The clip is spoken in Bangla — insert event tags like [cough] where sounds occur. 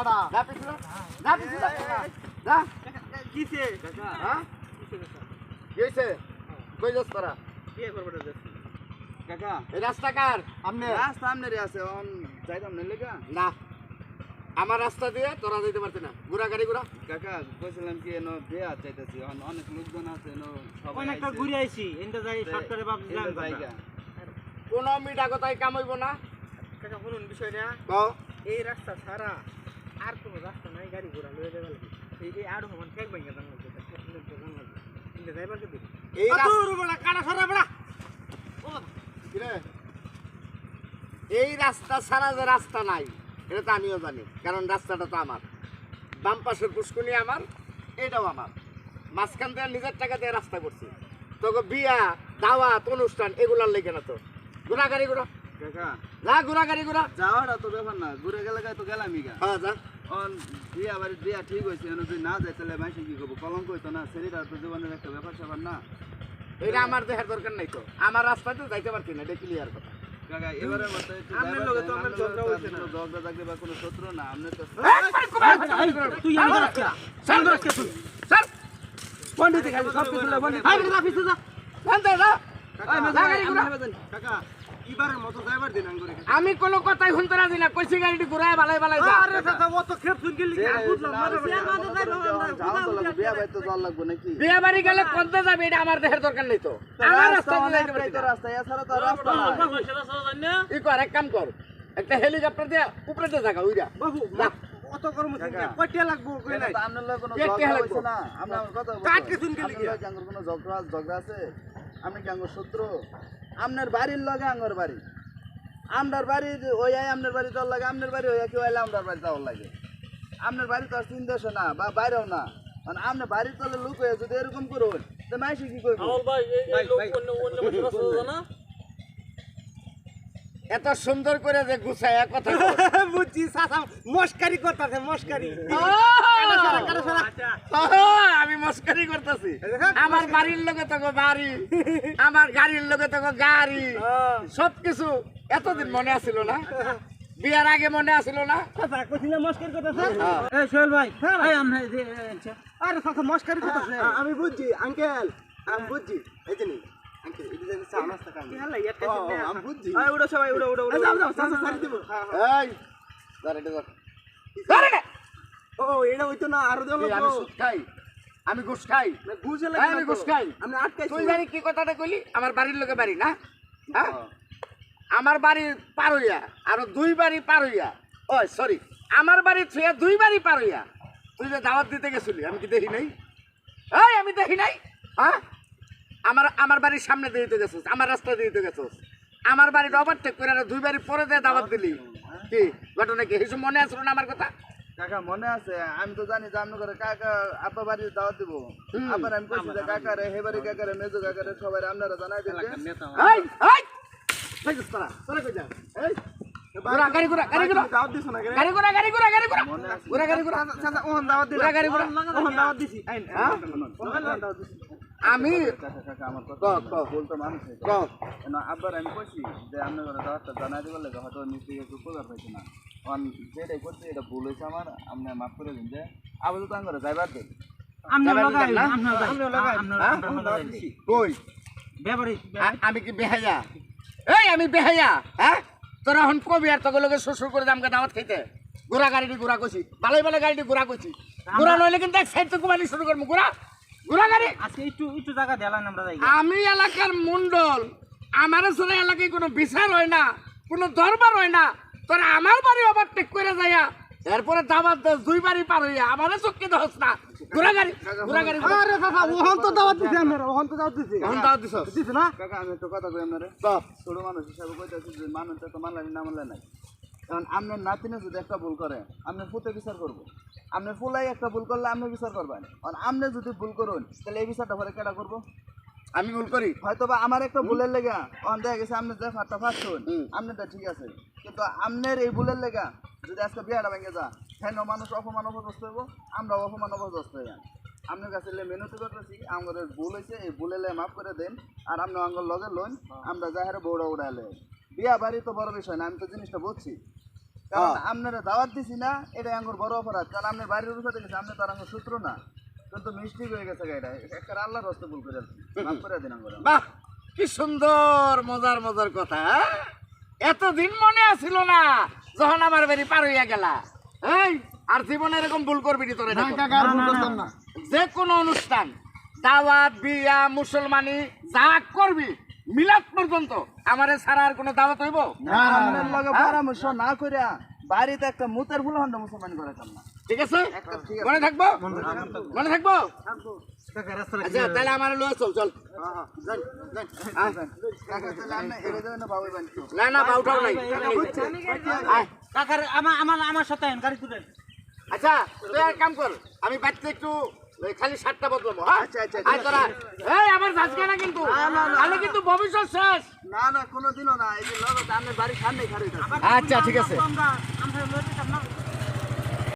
কাড়া যা পিছু যা। যা পিছু যা। যা। হ্যাঁ? কি কই যাস তোরা? বিয়ে করবে কাকা। এই রাস্তা কার? রাস্তা আমনের আছে অন যাইতাম না লেগা? না। আমার রাস্তা দিয়ে তোরা যেতে পারছি না। ঘুরা গাড়ি ঘুরা। কাকা কইছিলাম কি এনো বিয়া চাইতেছি অন অনেক লোকজন আছে এনো সবাই অনেকটা। ঘুরে আইছি। এনটা যাই সরকারে বাপ এনো জায়গা কোনো মিঠা কথাই কামাইব না। কাকা শুনুন বিষয়টা। ক? এই রাস্তা ছাড়া আর কোনো রাস্তা নাই গাড়ি ঘোড়া লয়ে যাবে এই এই ভাঙ্গা তো জানলা কিন্তু যাইবার কে দিবি এই রাস্তা বড় কাটা সরা বড়া। এই রাস্তা ছাড়া যে রাস্তা নাই এটা তো আমিও জানি কারণ রাস্তাটা তো আমার। বাম পাশের পুষ্কুনি আমার এটাও আমার। মাঝখান থেকে নিজের টাকা দিয়ে রাস্তা করছি। তোকে বিয়া দাওয়াত অনুষ্ঠান এগুলার লেগে না তো। ঘোরা কাকা যা ঘোরা গাড়ি ঘোরা যাওয়াটা তো ব্যাপার না ঘুরে গেলে তো গেলামই গা হ্যাঁ যা অন বিয়া বাড়ি বিয়া ঠিক হয়েছে যদি না যায় তাহলে মাইসে কি করব কলঙ্ক হইতো না ছেলেটা তো জীবনের একটা ব্যাপার স্যাপার না এটা আমার দেখার দরকার নাই তো আমার রাস্তাতে যাইতে পারছি না এটা ক্লিয়ার কথা কাকা না। না আমি কোনো কথাই শুনতে রাজি না কইছি গাড়িটি ঘুরায় বালাই বালাই যা। আরে দাদা ও তো খেপ শুন গেলি আর বুঝলাম না। বিয়া বাড়ি জল লাগবে নাকি? বিয়ে বাড়ি গেলে কোনতে যাবে? এটা আমার দেহের দরকার নেই তো। আমার রাস্তা না। রাস্তা এছাড়া তো আর রাস্তা নাই। ই কর এক কাম কর একটা হেলিকপ্টার দিয়ে উপরে দিয়ে জায়গা উইরা। বাবু যা। অত গরম কয়টা লাগবো কই নাই? আপনার লগে কোনো কে কে ঝগড়া হইছে না। আমার কথা বলুন। কাটকে শুন গেলি আপনার লগে আঙ্গুর কোনো ঝগড়া ঝগড়া আছে? আপনি কি আঙ্গুর শত্রু? আপনার বাড়ির লগে আঙ্গুর বাড়ি। আপনার বাড়ি ওই আয় আপনার বাড়ি যাওয়ার লাগে আপনার বাড়ি ওই কেউ আইলে আপনার বাড়ি যাওয়ার লাগে। আপনার বাড়ি তো আর তিন দেশে না বা বাইরেও না। মানে আপনার বাড়ির তলে লোক হয়ে যদি এরকম করুন তো মাইসি কি করব? এত সুন্দর করে যে গুছায় কথা [laughs] বুঝছি মস্কারি করতাছে মস্কারি। [laughs] আমি মস্কারি করতেছি। আমার বাড়ির লোকে তো বাড়ি আমার গাড়ির লোকে তো গাড়ি। সবকিছু এতদিন মনে আছিল না বিয়ার আগে মনে আছিল না। কথা কইছিলে মস্কারি করতাছে? হ্যাঁ। এই সোহেল ভাই এই আমনে আরে সাসা করতাছে। আমি বুঝছি আঙ্কেল আমি বুঝছি। এই যে আমি বুঝছি। ও এটা হইতো না আরও দেব আমি সুদ খাই। আমি ঘুষ খাই। আমি ঘুষ খাই। আমি আটকাইছি। তুই জানি কি কথাটা কইলি? আমার বাড়ির লোকে বাড়ি না? হ্যাঁ? আমার বাড়ি পার হইয়া আরও দুই বাড়ি পার হইয়া। ও সরি আমার বাড়ি ছুঁয়া দুই বাড়ি পার হইয়া। তুই যে দাওয়াত দিতে গেছিলি আমি কি দেখি নাই? এই আমি দেখি নাই। হ্যাঁ? আমার আমার বাড়ির সামনে দিয়ে গেছিস আমার রাস্তা দিয়ে গেছিস। আমার বাড়ির ওভারটেক করে দুই বাড়ি পরে দিয়ে দাওয়াত দিলি। কি ঘটনা কি? কিছু মনে আসলো না আমার কথা? কাকা মনে আছে? আমি তো জানি করে কাকা আপা বাড়ি দাওয়াত দিব। আবার আমি কইছি যে কাকারে হে বাড়ি কাকারে মেজো কাকারে সবাই আপনারা জানাই দিন এই এই! এই যে তোরা তোরা কই যা এই গাড়ি গাড়ি দাওয়াত দিছ না গাড়ি ঘুরা গাড়ি ঘুরা গাড়ি ঘুরা গাড়ি ঘুরা চাচা ওহন দাওয়াত দিলা ঘুরা গাড়ি ঘুরা ওহন দাওয়াত দিছি। আইন হ্যাঁ? দাওয়াত দিছি। আমি কাকা কাকা আমার কথা বলতো মানুষ। আব্বার আমি কইছি যে আপনার দাওয়াতটা জানাই দিবার লাগে হয়তো নিশ্চয়ই একটু প্রকার পাইছে না। যেটাই করছি এটা ভুল হয়েছে আমার। আপনি মাফ করে দিন যে আবার তো আমার যাইবার দিন আমি কি বেহাইয়া? এই আমি বেহাইয়া হ্যাঁ? তোরা এখন কবি আর তোকে লোকে শ্বশুর করে দামকে দাওয়াত খাইতে। ঘোরা গাড়িটি ঘোরা কইছি বালাই বালাই গাড়িটি ঘোরা কইছি। ঘোরা নইলে কিন্তু এক সাইড থেকে কুমানি শুরু করব। ঘোরা ঘোরা গাড়ি? আজকে একটু একটু জায়গা দেলাম আমরা যাই আমি এলাকার মন্ডল আমার সাথে এলাকায় কোনো বিচার হয় না কোনো দরবার হয় না। তোরা আমার বাড়ি ওভারটেক করে যাইয়া এরপরে দাবার দোষ দুই বাড়ি পার হইয়া আমারে চক্কে দোষ না। ঘোরা গাড়ি ঘোরা গাড়ি আরে চাচা ওহন তো দাওয়াত দিছি আমরা ওহন তো দাওয়াত দিছি। এখন দাওয়াত দিছস? দিছ না? কাকা আমি একটা কথা কই আপনারে। ক। ছোট মানুষ হিসাবে কইতেছি যে মানুষ তো মানলে না মানলে নাই। কারণ আপনার নাতিনে যদি একটা ভুল করে আপনি ফুটে বিচার করব। আপনি ফুলাই একটা ভুল করলে আপনি বিচার করবেন। আর আপনি যদি ভুল করুন তাহলে এই বিচারটা পরে কেটা করব? আমি ভুল করি। হয়তো বা আমার একটা ভুলের লেগে অন দেখা গেছে আপনি যে ফাটটা ফাটছুন হুম। আপনারটা ঠিক আছে কিন্তু আমনের এই ভুলের লেগা যদি আজকে বিয়াটা ভেঙে যা কেন মানুষ অপমান অপদস্থ হইব? আমরা অপমান অপদস্থ হইয়া। আপনার কাছে লে মেনুতে করতেছি আমাদের ভুল হয়েছে এই ভুলেলে মাফ করে দেন। আর আপনি আঙ্গল লগে লোন আমরা যাহারে বৌড়া উড়াইলে বিয়া বাড়ি তো বড় বিষয় না আমি তো জিনিসটা বুঝছি। কারণ হ্যাঁ। আপনারা দাওয়াত দিছি না এটা আঙ্গুর বড় অপরাধ। কারণ আপনার বাড়ির উপরে দেখেছি আপনি তার আঙ্গুর সূত্র না। কিন্তু মিষ্টি হয়ে গেছে এটা। একটা আল্লাহর হস্তে ভুল করে। মাফ করে দিন আঙ্গুর। বাহ! কি সুন্দর মজার মজার কথা হ্যাঁ? এতদিন মনে আসিল না যখন আমার বাড়ি পার হইয়া গেলা। এই আর জীবনে এরকম ভুল করবি নি তোর যে কোনো অনুষ্ঠান দাওয়াত বিয়া মুসলমানি যা করবি মিলাদ পর্যন্ত আমারে ছাড়া আর কোনো দাওয়াত হইব? আপনার লগে পরামর্শ না কইরা বাড়িতে একটা মুতের ফুল হন্ড মুসলমান না। আছে? ঠিক আছে। মনে থাকব? মনে থাকব। আচ্ছা তাহলে আমার চল চল। না? না বাউটাও নাই কাকার আমার আমার সাথে গাড়ি আচ্ছা তুই এক কাম কর আমি বাড়িতে একটু ওই খালি শার্টটা বদলাবো হ্যাঁ? আচ্ছা, আচ্ছা, আয় তোরা। এই আমার যাচ্ছে না কিন্তু। তাহলে কিন্তু ভবিষ্যৎ শেষ। না না কোনোদিনও না এই যে লগত আপনার বাড়ির সামনে খালি আচ্ছা ঠিক আছে। আমরা আমরা না